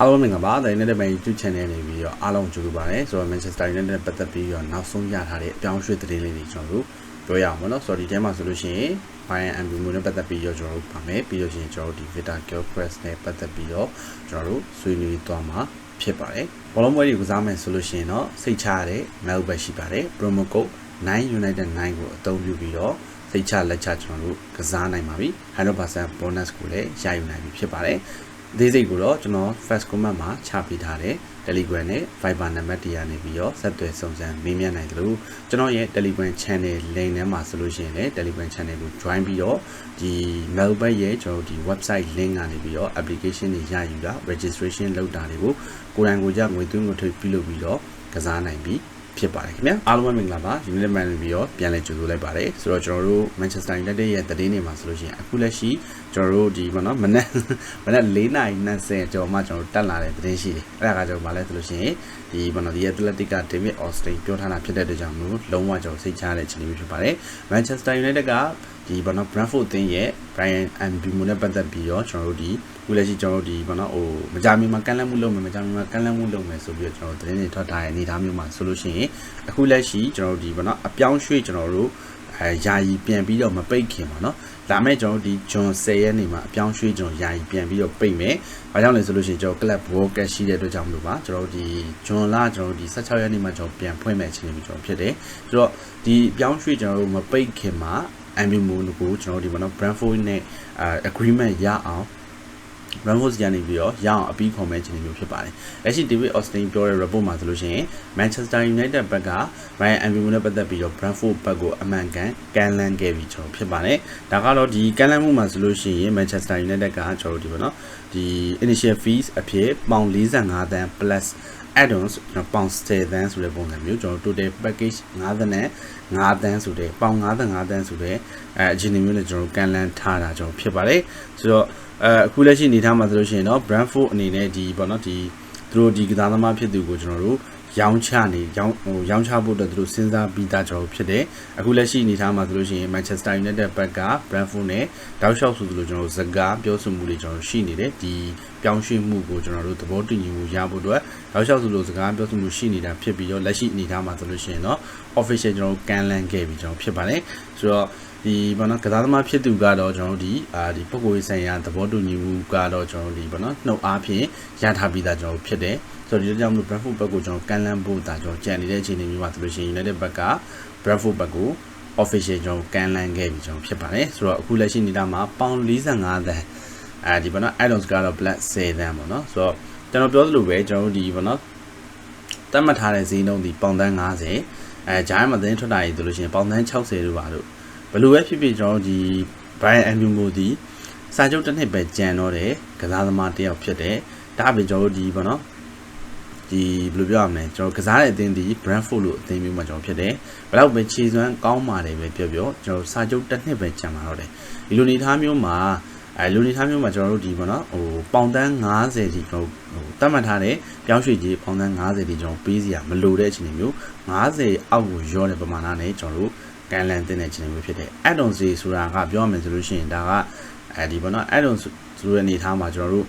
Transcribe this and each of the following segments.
အားလုံးမင်္ဂလာပါ The United Bank YouTube Channel နေပြီးတော့အားလုံးကြိုဆိုပါရစေဆိုတော့ Manchester United နဲ့ပတ်သက်ပြီးတော့နောက်ဆုံးရထားတဲ့အပြောင်းအရွှေ့သတင်းလေးတွေကျွန်တော်တို့ပြောရအောင်ပေါ့နော်ဆိုတော့ဒီထဲမှာဆိုလို့ရှိရင် Bayern Mbeumo နဲ့ပတ်သက်ပြီးတော့ကျွန်တော်တို့ပါမယ်ပြီးတော့ရှင်ကျွန်တော်တို့ဒီ Victor Gilchrist နဲ့ပတ်သက်ပြီးတော့ကျွန်တော်တို့ဆွေးနွေးသွားမှာဖြစ်ပါတယ်ဘောလုံးပွဲတွေကစားမယ်ဆိုလို့ရှိရင်တော့စိတ်ချရတဲ့ mail ပဲရှိပါတယ် promo code 9 United 9ကိုအသုံးပြုပြီးတော့စိတ်ချလက်ချကျွန်တော်တို့ကစားနိုင်ပါပြီ100% bonus ကိုလည်းရယူနိုင်ပြီဖြစ်ပါတယ်အ သေးစိတ်ကိုတော့ကျွန်တော် first comment မှာချပေးထားတဲ့ Telegram နဲ့ Viber နံပါတ်တရားနေပြီးတော့ဆက်သွယ်စုံစမ်းမေးမြန်းနိုင်တယ်လို့ကျွန်တော်ရဲ့ Telegram channel link ထဲမှာဆိုလို့ရှိရင်လည်း Telegram channel ကို join ပြီးတော့ဒီ Melbourne ရဲ့ကျွန်တော်ဒီ website link ကနေပြီးတော့ application တွေရယူတာ registration လုပ်တာတွေကိုကိုယ်တိုင်ကိုယ်ကြငွေသွင်းငွေထုတ်ပြုလုပ်ပြီးတော့ကစားနိုင်ပြီးဖြစ်ပါတယ်ခင်ဗျာအားလုံးပဲမင်္ဂလာပါ United Man ပြီးတော့ပြန်လည်ကြိုဆိုလိုက်ပါတယ်ဆိုတော့ကျွန်တော်တို့ Manchester United ရဲ့သတင်းတွေမှာဆိုလို့ရှိရင်အခုလက်ရှိကျွန်တော်တို့ဒီဘောနော်မနေ့မနေ့၄နာရီ20ကျော်မှကျွန်တော်တို့တက်လာတဲ့သတင်းရှိတယ်အဲ့ဒါကကျွန်တော်ဗာလဲဆိုလို့ရှိရင်ဒီဘောနော်ဒီ Athletic က David Austin ပြောထားတာဖြစ်တဲ့အတွက်ကြောင့်မလို့လုံးဝကျွန်တော်စိတ်ချရတဲ့အခြေအနေမျိုးဖြစ်ပါတယ် Manchester United ကဒီဘောနော် Brentford အသင်းရဲ့ Brian Mbeumo နဲ့ပတ်သက်ပြီးတော့ကျွန်တော်တို့ဒီခုလက်ရှိကျွန်တော်တို့ဒီဘောနော်ဟိုမကြမီမှာကန့်လန့်မှုလုပ်မယ်မကြမီမှာကန့်လန့်မှုလုပ်မယ်ဆိုပြီးတော့ကျွန်တော်သတင်းတွေထွက်ထားတဲ့အနေအထားမျိုးမှာဆိုလို့ရှိရင်အခုလက်ရှိကျွန်တော်တို့ဒီဘောနော်အပြောင်းရွှေ့ကျွန်တော်တို့ အဲယာယီပြန်ပြီးတော့မပိတ်ခင်ပါเนาะဒါမဲ့ကျွန်တော်ဒီဂျွန်10ရက်နေမှာအပြောင်းရွှေ့ကျွန်တော်ယာယီပြန်ပြီးတော့ပိတ်မယ်။ဘာကြောင့်လဲဆိုလို့ရှိရင်ကျွန်တော် club world cash ရှိတဲ့အတွက်ကြောင့်မလို့ပါကျွန်တော်ဒီဂျွန်လာကျွန်တော်ဒီ16ရက်နေမှာကျွန်တော်ပြန်ဖွင့်မဲ့အချိန်မျိုးကျွန်တော်ဖြစ်တယ်။ဆိုတော့ဒီအပြောင်းရွှေ့ကျွန်တော်တို့မပိတ်ခင်မှာ MU မိုးကိုကျွန်တော်ဒီမှာနော် Brentford နဲ့အဲ agreement ရအောင် Ramos ကနေပြီးတော့ရအောင်အပြီးခွန်မဲ့ခြင်းမျိုးဖြစ်ပါတယ်။လက်ရှိ David Austin ပြောတဲ့ report မှာဆိုလို့ရှိရင် Manchester United ဘက်က Ryan Mbeumo နဲ့ပတ်သက်ပြီးတော့ Brentford ဘက်ကိုအမှန်ကန်ကန်လန်းခဲ့ပြီးကျွန်တော်ဖြစ်ပါတယ်။ဒါကတော့ဒီကန်လန်းမှုမှာဆိုလို့ရှိရင် Manchester United ကကျွန်တော်ဒီပေါ့နော်ဒီ initial fees အဖြစ်ပေါင်45တန်း plus add-ons ကျွန်တော်ပေါင်10တန်းဆိုတဲ့ပုံစံမျိုးကျွန်တော် total package 9တန်းနဲ့9တန်းဆိုတဲ့ပေါင်55တန်းဆိုတဲ့အဲအချိန်မျိုးနဲ့ကျွန်တော်ကန်လန်းထားတာကျွန်တော်ဖြစ်ပါတယ်ဆိုတော့ အဲအခုလက်ရှိအနေထားမှာဆိုလို့ရှိရင်တော့ Brentford အနေနဲ့ဒီပေါ့နော်ဒီသူတို့ဒီကစားသမားဖြစ်သူကိုကျွန်တော်တို့ရောင်းချနေရောင်းဟိုရောင်းချဖို့အတွက်သူတို့စဉ်းစားပြီးသားကျွန်တော်ဖြစ်တယ်အခုလက်ရှိအနေထားမှာဆိုလို့ရှိရင် Manchester United ဘက်က Brentford နဲ့တောက်လျှောက်ဆိုသလိုကျွန်တော်တို့စကားပြောဆိုမှုတွေကျွန်တော်ရှိနေတယ်ဒီပြောင်းရွှေ့မှုကိုကျွန်တော်တို့သဘောတူညီမှုရဖို့အတွက်တောက်လျှောက်ဆိုလိုစကားပြောဆိုမှုရှိနေတာဖြစ်ပြီးတော့လက်ရှိအနေထားမှာဆိုလို့ရှိရင်တော့ official ကျွန်တော်တို့ကန်လန်ခဲ့ပြီးကျွန်တော်ဖြစ်ပါတယ်ဆိုတော့ ဒီဘာနော်ကစားသမားဖြစ်သူကတော့ကျွန်တော်တို့ဒီအာဒီပုံကိုယ်ဆိုင်ရာသဘောတူညီမှုကတော့ကျွန်တော်တို့ဒီဘာနော်နှုတ်အားဖြင့်ရထားပြီးသားကျွန်တော်ဖြစ်တယ်ဆိုတော့ဒီကြောင့်မလို့ Brentford ဘက်ကိုကျွန်တော်ကန်လန်ဖို့ဒါကျွန်တော်ကြံနေတဲ့အခြေအနေမျိုးမှာဆိုလို့ရှိရင် United ဘက်က Brentford ဘက်ကို official ကျွန်တော်ကန်လန်ခဲ့ပြီးကျွန်တော်ဖြစ်ပါတယ်ဆိုတော့အခုလက်ရှိနေတာမှာပေါင်45သန်းအဲဒီဘာနော် add-ons ကတော့ black 10သန်းပေါ့နော်ဆိုတော့ကျွန်တော်ပြောသလိုပဲကျွန်တော်တို့ဒီဘာနော်တတ်မှတ်ထားတဲ့ဈေးနှုန်းဒီပေါင်သန်း50အဲဂျိုင်းမှာသတင်းထွက်တာကြီးဆိုလို့ရှိရင်ပေါင်သန်း60တို့ပါတို့ ဘယ်လိုပဲဖြစ်ဖြစ်ကျွန်တော်ဒီ Brian Mbeumo ဒီစာချုပ်တစ်နှစ်ပဲကြံတော့တယ်ကစားသမားတစ်ယောက်ဖြစ်တယ်ဒါအပြင်ကျွန်တော်တို့ဒီပေါ့နော်ဒီဘယ်လိုပြောရမလဲကျွန်တော်ကစားတဲ့အသင်းဒီ Brentford လို့အသင်းမျိုးမှာကျွန်တော်ဖြစ်တယ်ဘယ်တော့ပဲခြေစွမ်းကောင်းပါတယ်ပဲပြောပြောကျွန်တော်စာချုပ်တစ်နှစ်ပဲကြံมาတော့တယ်ဒီလိုနေသားမျိုးမှာအဲလူနေသားမျိုးမှာကျွန်တော်တို့ဒီပေါ့နော်ဟိုပေါင်တန်း90ကြီးကျွန်တော်ဟိုတတ်မှတ်ထားတဲ့ပြောင်းရွှေ့ကြီးပေါင်တန်း90ကြီးကျွန်တော်ပေးစီရမလိုတဲ့အခြေအနေမျိုး90အောက်ကိုရောတဲ့ပမာဏနဲ့ကျွန်တော်တို့ ကန်လန်တင်တဲ့ခြေနေမျိုးဖြစ်တယ် add-on စီဆိုတာကပြောရမယ်ဆိုလို့ရှိရင်ဒါကအဲဒီပေါ့နော် add-on ဆိုတဲ့အနေထားမှာကျွန်တော်တို့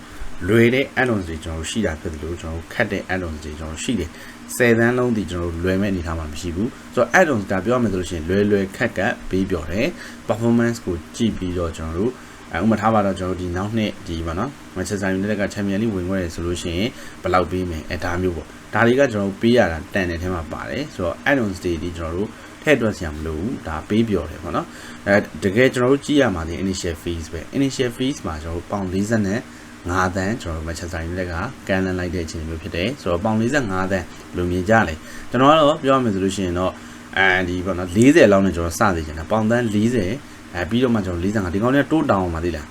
လွယ်တဲ့ add-on တွေကျွန်တော်တို့ရှိတာဖြစ်တယ်လို့ကျွန်တော်တို့ခက်တဲ့ add-on တွေကျွန်တော်ရှိတယ်10တန်းလုံးဒီကျွန်တော်တို့လွယ်မဲ့အနေထားမှာမရှိဘူးဆိုတော့ add-on ကပြောရမယ်ဆိုလို့ရှိရင်လွယ်လွယ်ခက်ကက်ပေးပြောတယ် performance ကိုကြည့်ပြီးတော့ကျွန်တော်တို့အဲဥပမာထားပါတော့ကျွန်တော်တို့ဒီနောက်နှစ်ဒီပါနော် Manchester United က Champions League ဝင်ခဲ့ရဆိုလို့ရှိရင်ဘယ်လောက်ပေးမယ်အဲဒါမျိုးပေါ့ဒါတွေကကျွန်တော်တို့ပေးရတာတန်တဲ့ထဲမှာပါတယ်ဆိုတော့ add-ons တွေဒီကျွန်တော်တို့ ထည့်တွက်စရာမလိုဘူးဒါပေးပြောတယ်ပေါ့နော်အဲတကယ်ကျွန်တော်တို့ကြည့်ရမှာဒီ initial fees ပဲ initial fees မှာကျွန်တော်တို့ပေါင်40နဲ့5တန်းကျွန်တော်တို့ Manchester United ကကန်လန်လိုက်တဲ့အချိန်မျိုးဖြစ်တယ်ဆိုတော့ပေါင်45တန်းလိုမြင်ကြလေကျွန်တော်ကတော့ပြောရမယ်ဆိုလို့ရှိရင်တော့အဲဒီပေါ့နော်40လောက်နဲ့ကျွန်တော်စသေးချင်တာပေါင်တန်း40အဲပြီးတော့မှကျွန်တော်45ဒီကောင်တွေကတိုးတောင်းအောင်ပါသေးလား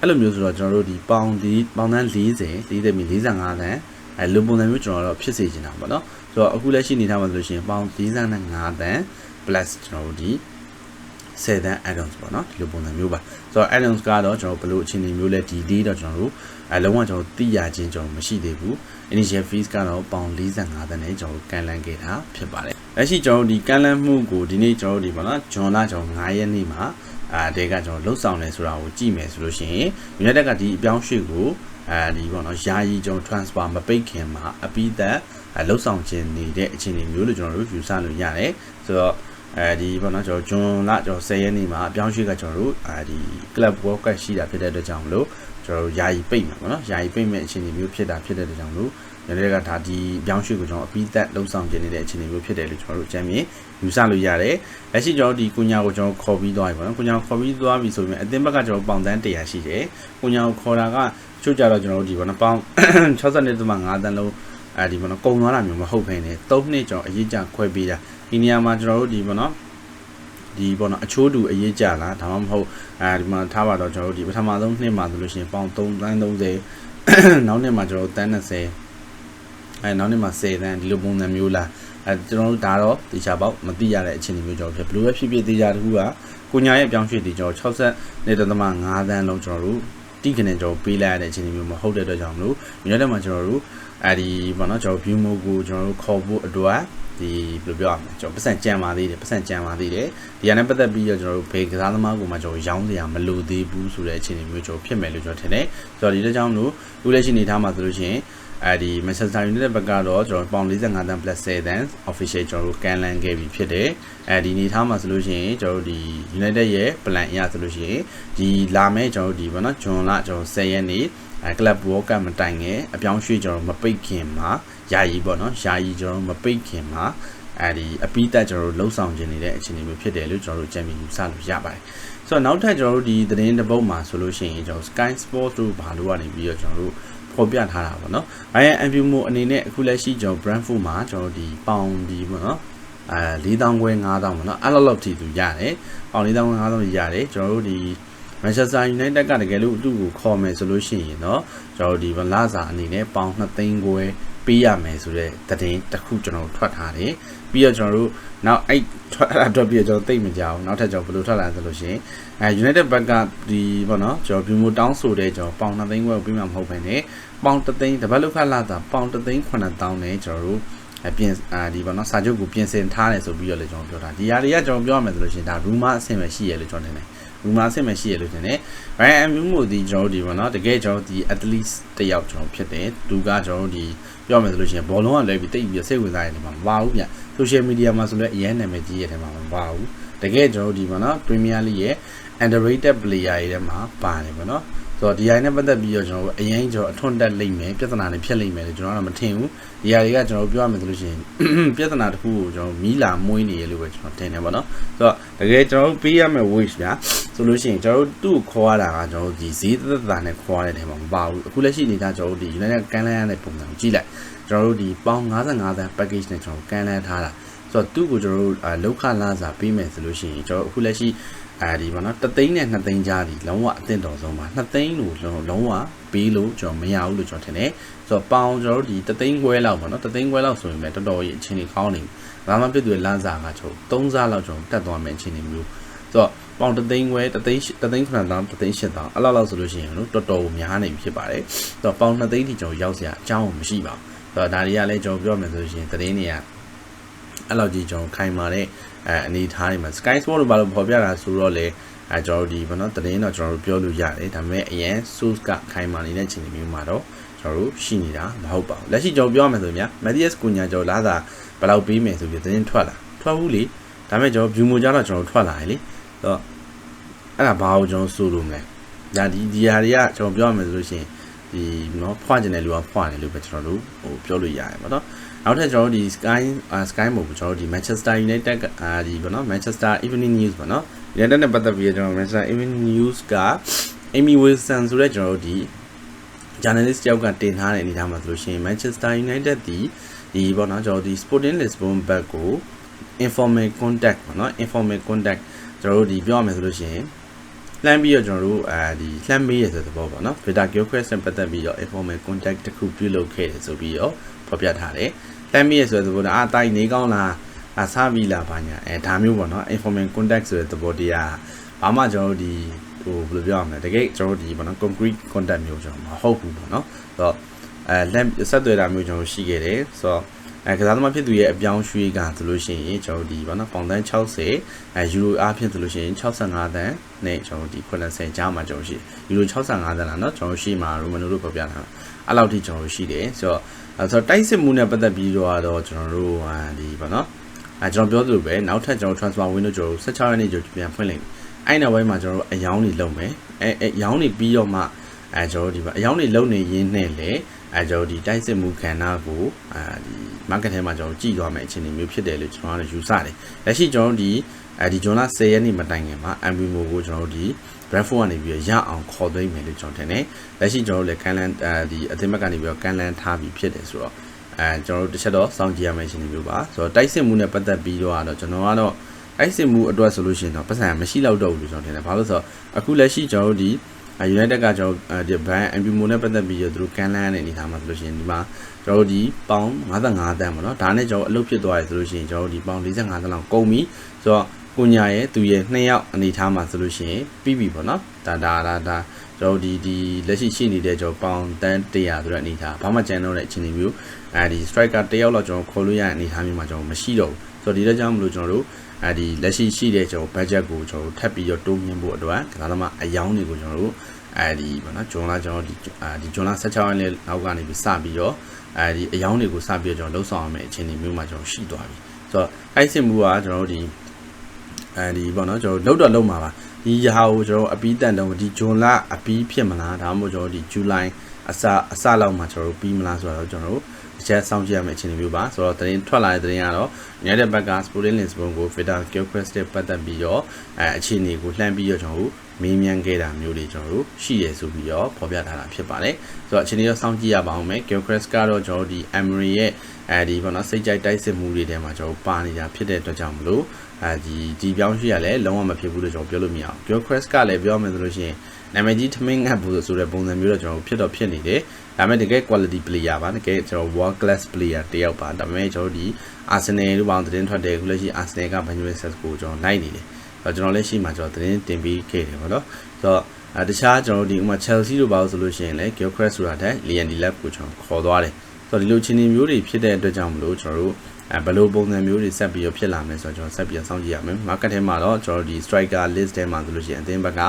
အဲ့လိုမျိုးဆိုတော့ကျွန်တော်တို့ဒီပေါင်ဒီပေါင်တန်း40 40မီ45တန်းအဲလိုပုံစံမျိုးကျွန်တော်တို့ဖြစ်စေချင်တာပေါ့နော် ဆိုတော့အခုလက်ရှိနေထားမှာဆိုလို့ရှိရင်ပေါင်45တန်း plus ကျွန်တော်တို့ဒီ10တန်း add-ons ပေါ့နော်ဒီလိုပုံစံမျိုးပါဆိုတော့ add-ons ကတော့ကျွန်တော်ဘယ်လိုအခြေအနေမျိုးလဲဒီလေးတော့ကျွန်တော်တို့အဲလုံးဝကျွန်တော်သိရချင်းကျွန်တော်မရှိသေးဘူး initial fees ကတော့ပေါင်45တန်းနဲ့ကျွန်တော်ကန်လန်းခဲ့တာဖြစ်ပါတယ်လက်ရှိကျွန်တော်တို့ဒီကန်လန်းမှုကိုဒီနေ့ကျွန်တော်တို့ဒီပေါ့နော်ဂျွန်လာကျွန်တော်9ရက်နေ့မှာအာတဲကကျွန်တော်လှုပ်ဆောင်လဲဆိုတာကိုကြည့်မယ်ဆိုလို့ရှိရင် United ကဒီအပြောင်းရွှေ့ကိုအဲဒီပေါ့နော်ယာယီကျွန်တော် transfer မပိတ်ခင်မှာအပိသက် လှုပ်ဆောင်ခြင်းနေတဲ့အခြေအနေမျိုးလို့ကျွန်တော်တို့ယူဆလို့ရတယ်ဆိုတော့အဲဒီပေါ့နော်ကျွန်တော်ဂျွန်လကျွန်တော်10ရက်နေ့မှာအပြောင်းရွှေ့ကကျွန်တော်တို့အဲဒီ club world cup ရှိတာဖြစ်တဲ့အတွက်ကြောင့်မလို့ကျွန်တော်တို့ယာယီပိတ်မှာပေါ့နော်ယာယီပိတ်မဲ့အခြေအနေမျိုးဖြစ်တာဖြစ်တဲ့အတွက်ကြောင့်မလို့ရတဲ့ကဒါဒီပြောင်းရွှေ့ကိုကျွန်တော်အပိသက်လှုပ်ဆောင်ခြင်းနေတဲ့အခြေအနေမျိုးဖြစ်တယ်လို့ကျွန်တော်တို့အကြမ်းမြင်ယူဆလို့ရတယ်။လက်ရှိကျွန်တော်ဒီကုညာကိုကျွန်တော်ခေါ်ပြီးသွားပြီပေါ့နော်။ကုညာကိုခေါ်ပြီးသွားပြီဆိုရင်အသင်းဘက်ကကျွန်တော်ပေါင်တန်း100ရှိတယ်။ကုညာကိုခေါ်တာကချို့ကြတော့ကျွန်တော်တို့ဒီပေါ့နော်ပေါင်62.5တန်းလုံး အဲဒီပေါ့နော်ကုံသွားတာမျိုးမဟုတ်ဘဲနဲ့3နှစ်ကျွန်တော်အရေးကြခွဲပေးတာဒီနေရာမှာကျွန်တော်တို့ဒီပေါ့နော်ဒီပေါ့နော်အချိုးတူအရေးကြလားဒါမှမဟုတ်အဲဒီမှာထားပါတော့ကျွန်တော်တို့ဒီပထမဆုံးနှစ်မှာဆိုလို့ရှိရင်ပေါင်3တန်း30နောက်နှစ်မှာကျွန်တော်တို့တန်း20အဲနောက်နေ့မှာ10တန်းဒီလိုပုံစံမျိုးလားအဲကျွန်တော်တို့ဒါတော့တေချာပေါက်မသိရတဲ့အခြေအနေမျိုးကျွန်တော်ဖြစ်ဘယ်လိုပဲဖြစ်ဖြစ်တေချာတခုကကိုညာရဲ့ပြောင်းရွှေ့တေကျွန်တော်60နေတသမ5တန်းလုံးကျွန်တော်တို့တိကနေကျွန်တော်ပေးလိုက်ရတဲ့အခြေအနေမျိုးမဟုတ်တဲ့အတွက်ကြောင့်မလို့မြင်တဲ့မှာကျွန်တော်တို့ အဲဒီဘောနော်ကျွန်တော် view mode ကိုကျွန်တော်တို့ခေါ်ဖို့အတွက်ဒီဘယ်လိုပြောရမလဲကျွန်တော်ပတ်စံကြံပါသေးတယ်ပတ်စံကြံပါသေးတယ်ဒီကနေ့ပတ်သက်ပြီးတော့ကျွန်တော်တို့ဘေကစားသမားကိုမှကျွန်တော်ရောင်းစရာမလိုသေးဘူးဆိုတဲ့အခြေအနေမျိုးကျွန်တော်ဖြစ်မယ်လို့ကျွန်တော်ထင်တယ်ဆိုတော့ဒီတဲ့ကြောင့်မလို့လူလက်ရှိနေထားမှာဆိုလို့ရှိရင် အဲဒီ Manchester United ဘက်ကတော့ကျွန်တော်ပေါင်45တန်း plus 10တန်း official ကျွန်တော်တို့ကန်လန်ခဲ့ပြီဖြစ်တယ်အဲဒီနေထားမှာဆိုလို့ရှိရင်ကျွန်တော်တို့ဒီ United ရဲ့ plan အရဆိုလို့ရှိရင်ဒီလာမယ့်ကျွန်တော်တို့ဒီဘောနော်ဂျွန်လကျွန်တော်10ရက်နေ့အဲကလပ်ဘောကမတိုင်ငယ်အပြောင်းရွှေ့ကျွန်တော်မပိတ်ခင်မှာယာယီပေါ့နော်ယာယီကျွန်တော်မပိတ်ခင်မှာအဲဒီအပိတက်ကျွန်တော်တို့လှုပ်ဆောင်ခြင်းနေတဲ့အခြေအနေမျိုးဖြစ်တယ်လို့ကျွန်တော်တို့ကြံမြင်ယူဆလို့ရပါတယ်ဆိုတော့နောက်ထပ်ကျွန်တော်တို့ဒီသတင်းတစ်ပုဒ်မှာဆိုလို့ရှိရင်ကျွန်တော် Sky Sports တို့ဘာလို့ကနေပြီးတော့ကျွန်တော်တို့ ဖော်ပြထားတာပေါ့နော်။ဘာရဲ့ MPMO အနေနဲ့အခုလက်ရှိကျွန်တော် brand food မှာကျွန်တော်ဒီပေါင်ဒီပေါ့နော်။အဲ4000ခွဲ5000ပေါ့နော်။အဲ့လောက်လောက်ထိသူရတယ်။ပေါင်4000ခွဲ5000ရတယ်။ကျွန်တော်တို့ဒီ Manchester United ကတကယ်လို့အတူကိုခေါ်မယ်ဆိုလို့ရှိရင်တော့ကျွန်တော်ဒီဗလာစာအနေနဲ့ပေါင်2သိန်းခွဲ ပေးရမယ်ဆိုတဲ့သတင်းတစ်ခုကျွန်တော်ထွက်ထားတယ်ပြီးတော့ကျွန်တော်တို့နောက်အဲ့ထွက်လာတော့ပြီးတော့ကျွန်တော်သိမကြအောင်နောက်ထပ်ကျွန်တော်ဘယ်လိုထွက်လာဆိုလို့ရှိရင်အဲ United ဘက်ကဒီပေါ့နော်ကျွန်တော်ဘီမိုတောင်းဆိုတဲ့ကျွန်တော်ပေါင်2သိန်းခွဲပေးမှာမဟုတ်ဘဲနဲ့ပေါင်3သိန်းတပတ်လောက်ခလာတာပေါင်3သိန်း9000နဲ့ကျွန်တော်တို့အပြင်အာဒီပေါ့နော်စာချုပ်ကိုပြင်ဆင်ထားတယ်ဆိုပြီးတော့လေကျွန်တော်ပြောတာဒီຢာတွေကကျွန်တော်ပြောရမယ်ဆိုလို့ရှိရင်ဒါ rumor အဆင့်ပဲရှိရလို့ကျွန်တော်ထင်တယ်ဘူမာစစ်မရှိရလို့ရှင်ね Ryan M မို့ဒီကျွန်တော်တို့ဒီပေါ့နော်တကယ်ကျွန်တော်ဒီ at least တယောက်ကျွန်တော်ဖြစ်တယ်သူကကျွန်တော်တို့ဒီ ပြောမယ်ဆိုလို့ရှိရင်ဘောလုံးကလည်းပြီးတိတ်ပြီးစိတ်ဝင်စားရတယ်မှာမပါဘူးဗျ social media မှာဆိုလည်းအရင်နာမည်ကြီးရတယ်မှာမပါဘူးတကယ်ကျွန်တော်တို့ဒီပေါ့နော် Premier League ရဲ့ underrated player တွေထဲမှာပါတယ်ပေါ့နော် ဆိုတော့ဒီ AI နဲ့ပတ်သက်ပြီးတော့ကျွန်တော်အရင်ကျွန်တော်အထွန်းတက်လိမ့်မယ်ပြဿနာတွေဖြစ်လိမ့်မယ်လို့ကျွန်တော်ကတော့မထင်ဘူးဒီ AI တွေကကျွန်တော်ပြောရမယ်ဆိုလို့ရှိရင်ပြဿနာတစ်ခုကိုကျွန်တော်မီးလာမွေးနေရလို့ပဲကျွန်တော်ထင်တယ်ပေါ့နော်ဆိုတော့တကယ်ကျွန်တော်ပေးရမယ့် wish ဗျာဆိုလို့ရှိရင်ကျွန်တော်တို့သူ့ကိုခေါ်ရတာကကျွန်တော်ဒီဈေးသက်သက်နဲ့ခေါ်ရတဲ့ထဲမှာမပါဘူးအခုလက်ရှိနေတာကျွန်တော်တို့ဒီ United ကန်လန်းရတဲ့ပုံစံကိုကြည့်လိုက်ကျွန်တော်တို့ဒီပေါင်55တန်း package နဲ့ကျွန်တော်ကန်လန်းထားတာဆိုတော့သူ့ကိုကျွန်တော်တို့လောက်ခလာစာပေးမယ်ဆိုလို့ရှိရင်ကျွန်တော်အခုလက်ရှိ အဲဒီပေါ့နော်တသိန်းနဲ့2သိန်းကြားဒီလုံးဝအသင့်တော်ဆုံးပါ2သိန်းလို့ကျွန်တော်လုံးဝပေးလို့ကျွန်တော်မရဘူးလို့ကျွန်တော်ထင်တယ်ဆိုတော့ပေါင်ကျွန်တော်တို့ဒီတသိန်းခွဲလောက်ပေါ့နော်တသိန်းခွဲလောက်ဆိုရင်လည်းတော်တော်ကြီးအချင်းကြီးကောင်းနေဘာမှပြည့်တွေ့လမ်းစာကကျွန်တော်3စားလောက်ကျွန်တော်တက်သွားမယ်အချင်းကြီးမျိုးဆိုတော့ပေါင်တသိန်းခွဲတသိန်းတသိန်း9တောင်းတသိန်း10တောင်းအဲ့လောက်လောက်ဆိုလို့ရှိရင်လို့တော်တော်များနေပြီဖြစ်ပါတယ်ဆိုတော့ပေါင်2သိန်းထိကျွန်တော်ရောက်စရာအကြောင်းမရှိပါဘူးဆိုတော့ဒါတွေကလည်းကျွန်တော်ပြောမယ်ဆိုလို့ရှိရင်သတင်းတွေက အဲ့လောက်ကြီးကျွန်တော်ခိုင်မာတဲ့အဲအနေထားတွေမှာ Sky Sport လို့ဘာလို့ဖော်ပြတာဆိုတော့လေအဲကျွန်တော်တို့ဒီဘောနော်သတင်းတော့ကျွန်တော်တို့ပြောလို့ရတယ်ဒါပေမဲ့အရင် source ကခိုင်မာနေတဲ့ချိန်မျိုးမှာတော့ကျွန်တော်တို့ရှိနေတာမဟုတ်ပါဘူးလက်ရှိကျွန်တော်ပြောရမယ်ဆိုရင် Matthias Cunha ကျွန်တော်လာတာဘယ်လောက်ပေးမယ်ဆိုပြီးသတင်းထွက်လာထွက်ဘူးလေဒါပေမဲ့ကျွန်တော် view မိုကြတော့ကျွန်တော်ထွက်လာတယ်လေဆိုတော့အဲ့ဒါဘာကိုကျွန်တော်ဆိုလို့မလဲဒါဒီဒီဟာတွေကကျွန်တော်ပြောရမယ်ဆိုလို့ရှိရင်ဒီနော်ဖွာကျင်တဲ့လူကဖွာတယ်လို့ပဲကျွန်တော်တို့ဟိုပြောလို့ရတယ်ပေါ့နော် နောက်ထပ်ကျွန်တော်တို့ဒီ Sky Sky မဟုတ်ဘူးကျွန်တော်တို့ဒီ Manchester United အာဒီပေါ့နော် Manchester Evening News ပေါ့နော် United နဲ့ပတ်သက်ပြီးကျွန်တော် Manchester Evening News က Amy Wilson ဆိုတဲ့ကျွန်တော်တို့ဒီ journalist တယောက်ကတင်ထားတဲ့အနေအထားမှာဆိုလို့ရှိရင် Manchester United ဒီဒီပေါ့နော်ကျွန်တော်ဒီ Sporting Lisbon ဘက်ကို informal contact ပေါ့နော် informal contact ကျွန်တော်တို့ဒီပြောရမယ်ဆိုလို့ရှိရင်လှမ်းပြီးတော့ကျွန်တော်တို့အဲဒီလှမ်းမေးရတဲ့သဘောပေါ့နော် Vita Gilchrist နဲ့ပတ်သက်ပြီးတော့ informal contact တခုပြုလုပ်ခဲ့တယ်ဆိုပြီးတော့ ဖော်ပြထားတယ်။လှမ်းမေးရဆိုတဲ့သဘောကအာတိုက်နေကောင်းလားအစားပြီလားဘာညာအဲဒါမျိုးပေါ့နော် informal contact ဆိုတဲ့သဘောတရားဘာမှကျွန်တော်တို့ဒီဟိုဘယ်လိုပြောရမလဲတကယ်ကျွန်တော်တို့ဒီပေါ့နော် concrete contact မျိုးကျွန်တော်မဟုတ်ဘူးပေါ့နော်ဆိုတော့အဲလက်ဆက်သွယ်တာမျိုးကျွန်တော်ရှိခဲ့တယ်ဆိုတော့ အဲကစားသမားဖြစ်သူရဲ့အပြောင်းရွှေ့ကဆိုလို့ရှိရင်ကျွန်တော်တို့ဒီပေါ့နော်ပေါင်တန်း60အဲယူရိုအားဖြင့်ဆိုလို့ရှိရင်65တန်းနဲ့ကျွန်တော်တို့ဒီ80ကြားမှာကျွန်တော်ရှိယူရို65တန်းလားเนาะကျွန်တော်ရှိမှာရိုမနိုတို့ဖော်ပြထားတာအဲ့လောက်ထိကျွန်တော်ရှိတယ်ဆိုတော့ အဲဆိုတော့တိုက်စစ်မှုနဲ့ပတ်သက်ပြီးတော့တော့ကျွန်တော်တို့ဟာဒီပေါ့နော်အဲကျွန်တော်ပြောသလိုပဲနောက်ထပ်ကျွန်တော် transfer window ကျွန်တော်16ရက်နေ့ကျွန်တော်ပြန်ဖွင့်လိုက်အဲ့နောက်ပိုင်းမှာကျွန်တော်တို့အယောင်းတွေလုပ်မယ်အဲအဲအယောင်းတွေပြီးတော့မှအဲကျွန်တော်တို့ဒီမှာအယောင်းတွေလုပ်နေရင်းနဲ့လေအဲကျွန်တော်ဒီတိုက်စစ်မှုခန္ဓာကိုအဲဒီ market ထဲမှာကျွန်တော်ကြည့်သွားမယ်အခြေအနေမျိုးဖြစ်တယ်လို့ကျွန်တော်ကယူဆတယ်လက်ရှိကျွန်တော်ဒီ အဲဒီဂျွန်လာ10ရက်နေ့မတိုင်ခင်မှာ MBMO ကိုကျွန်တော်ဒီ Bradford ကနေပြီးရအောင်ခေါ်သွင်းမယ်လို့ကျွန်တော်ထင်တယ်လက်ရှိကျွန်တော်လည်းကန်လန်အဲဒီအသင်းဘက်ကနေပြီးကန်လန်ထားပြီးဖြစ်တယ်ဆိုတော့အဲကျွန်တော်တို့တစ်ချက်တော့စောင့်ကြည့်ရမယ့်အခြေအနေမျိုးပါဆိုတော့တိုက်စစ်မှုနဲ့ပတ်သက်ပြီးတော့ကျွန်တော်ကတော့တိုက်စစ်မှုအတွက်ဆိုလို့ရှိရင်တော့ပတ်စံမရှိတော့တော့ဘူးလို့ကျွန်တော်ထင်တယ်ဘာလို့ဆိုတော့အခုလက်ရှိကျွန်တော်တို့ဒီ United ကကျွန်တော်ဒီ brand MBMO နဲ့ပတ်သက်ပြီးတော့သူတို့ကန်လန်းတဲ့အနေထားမှာဆိုလို့ရှိရင်ဒီမှာကျွန်တော်တို့ဒီပေါင်55တန်းပေါ့နော်ဒါနဲ့ကျွန်တော်အလုပ်ဖြစ်သွားရဆိုလို့ရှိရင်ကျွန်တော်တို့ဒီပေါင်45တန်းလောက်ကုန်ပြီဆိုတော့ ကိုညာရဲ့သူရဲ့နှစ်ယောက်အနေထားမှာဆိုလို့ရှိရင်ပြီးပြီပေါ့နော်ဒါဒါဒါဒါကျွန်တော်ဒီဒီလက်ရှိရှိနေတဲ့ကျွန်တော်ပေါင်တန်း100ဆိုတဲ့အနေထားဘာမှကြမ်းတော့တဲ့အခြေအနေမျိုးအဲဒီ striker တယောက်လောက်ကျွန်တော်ခေါ်လို့ရတဲ့အနေထားမျိုးမှာကျွန်တော်မရှိတော့ဘူးဆိုတော့ဒီတော့ကြောင့်မလို့ကျွန်တော်တို့အဲဒီလက်ရှိရှိတဲ့ကျွန်တော် budget ကိုကျွန်တော်ထပ်ပြီးတော့တိုးမြင့်ဖို့အတွက်ကစားသမားအယောင်းတွေကိုကျွန်တော်တို့အဲဒီပေါ့နော်ဂျွန်လာကျွန်တော်ဒီဒီဂျွန်လာ16ရက်နေ့နောက်ကနေပြီးစပြီးတော့အဲဒီအယောင်းတွေကိုစပြီးတော့ကျွန်တော်လှုပ်ဆောင်ရမယ့်အခြေအနေမျိုးမှာကျွန်တော်ရှိသွားပြီဆိုတော့အဲ့စစ်မှုကကျွန်တော်တို့ဒီ အဲဒီပေါ့နော်ကျွန်တော်လှုပ်တော့လှုပ်မှာပါဒီရဟာကိုကျွန်တော်အပီးတန်တုံးဒီဂျွန်လာအပီးဖြစ်မလားဒါမှမဟုတ်ကျွန်တော်ဒီဇူလိုင်အစအစလောက်မှာကျွန်တော်တို့ပြီးမလားဆိုတော့ကျွန်တော်တို့တစ်ချက်စောင့်ကြည့်ရမယ့်အခြေအနေမျိုးပါဆိုတော့သတင်းထွက်လာတဲ့သတင်းကတော့ United ဘက်က Sporting Lisbon ကို Feder Gilchrist နဲ့ပတ်သက်ပြီးတော့အဲအခြေအနေကိုလှမ်းပြီးတော့ကျွန်တော်တို့ မေးမြန်းခဲ့တာမျိုးတွေကျွန်တော်တို့ရှိရဆိုပြီးတော့ဖော်ပြထားတာဖြစ်ပါတယ်ဆိုတော့အခြေအနေတော့စောင့်ကြည့်ရပါအောင်မယ် Gilchrist ကတော့ကျွန်တော်တို့ဒီ Emery ရဲ့အဲဒီပေါ့နော်စိတ်ကြိုက်တိုက်စစ်မှုတွေထဲမှာကျွန်တော်ပါနေတာဖြစ်တဲ့အတွက်ကြောင့်မလို့အဲဒီဒီပြောင်းရွှေ့ရလဲလုံးဝမဖြစ်ဘူးလို့ကျွန်တော်ပြောလို့မရအောင် Gilchrist ကလည်းပြောမယ်ဆိုလို့ရှိရင်နာမည်ကြီးထမင်းငတ်ဘူးဆိုတဲ့ပုံစံမျိုးတော့ကျွန်တော်ဖြစ်တော့ဖြစ်နေတယ်ဒါပေမဲ့တကယ် quality player ပါတကယ်ကျွန်တော် world class player တယောက်ပါဒါပေမဲ့ကျွန်တော်ဒီ Arsenal လို့ပေါင်းသတင်းထွက်တယ်ခုလက်ရှိ Arsenal က Benjamin Sesko ကျွန်တော်လိုက်နေတယ်ဆိုတော့ ကျွန်တော်လက်ရှိမှာကျွန်တော်သတင်းတင်ပြီးခဲ့တယ်ပေါ့နော်ဆိုတော့အဲတခြားကျွန်တော်ဒီဥမာ Chelsea လို့ပါဆိုလို့ရှိရင်လည်း Gilchrist ဆိုတာတဲ့ Liam Delap ကိုကျွန်တော်ခေါ်သွားတယ်ဆိုတော့ဒီလိုချင်းနေမျိုးတွေဖြစ်တဲ့အတွက်ကြောင့်မလို့ကျွန်တော်တို့အဲဘယ်လိုပုံစံမျိုးတွေဆက်ပြီးတော့ဖြစ်လာမလဲဆိုတော့ကျွန်တော်ဆက်ပြီးစောင့်ကြည့်ရမယ် market ထဲမှာတော့ကျွန်တော်ဒီ striker list ထဲမှာဆိုလို့ရှိရင်အသင်းဘက်က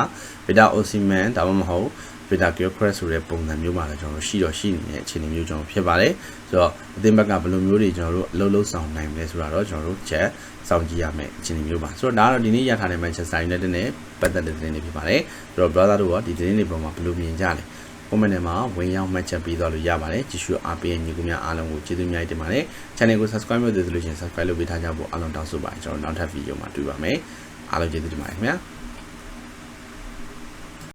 Peter Osimhen ဒါမှမဟုတ် Peter Gilchrist ဆိုတဲ့ပုံစံမျိုးမှာလည်းကျွန်တော်တို့ရှိတော့ရှိနေတဲ့အခြေအနေမျိုးကျွန်တော်ဖြစ်ပါတယ်ဆိုတော့အသင်းဘက်ကဘယ်လိုမျိုးတွေကျွန်တော်တို့အလုပ်လုပ်ဆောင်နိုင်မလဲဆိုတာတော့ကျွန်တော်တို့ချက်စောင့်ကြည့်ရမယ်အခြေအနေမျိုးပါဆိုတော့ဒါကတော့ဒီနေ့ရထားတဲ့ Manchester United နဲ့ပတ်သက်တဲ့သတင်းတွေဖြစ်ပါတယ်ဆိုတော့ brother တို့ကဒီသတင်းတွေပေါ်မှာဘယ်လိုမြင်ကြလဲ comment ထဲမှာဝင်ရောက်မှတ်ချက်ပေးသွားလို့ရပါတယ်ကြည့်ရှုအားပေးညီကိုများအားလုံးကိုကျေးဇူးအများကြီးတင်ပါတယ် channel ကို subscribe လုပ်သေးသလိုရှင် subscribe လုပ်ပေးထားကြဖို့အားလုံးတောင်းဆိုပါတယ်ကျွန်တော်နောက်ထပ် video မှာတွေ့ပါမယ်အားလုံးကျေးဇူးတင်ပါတယ်ခင်ဗျာ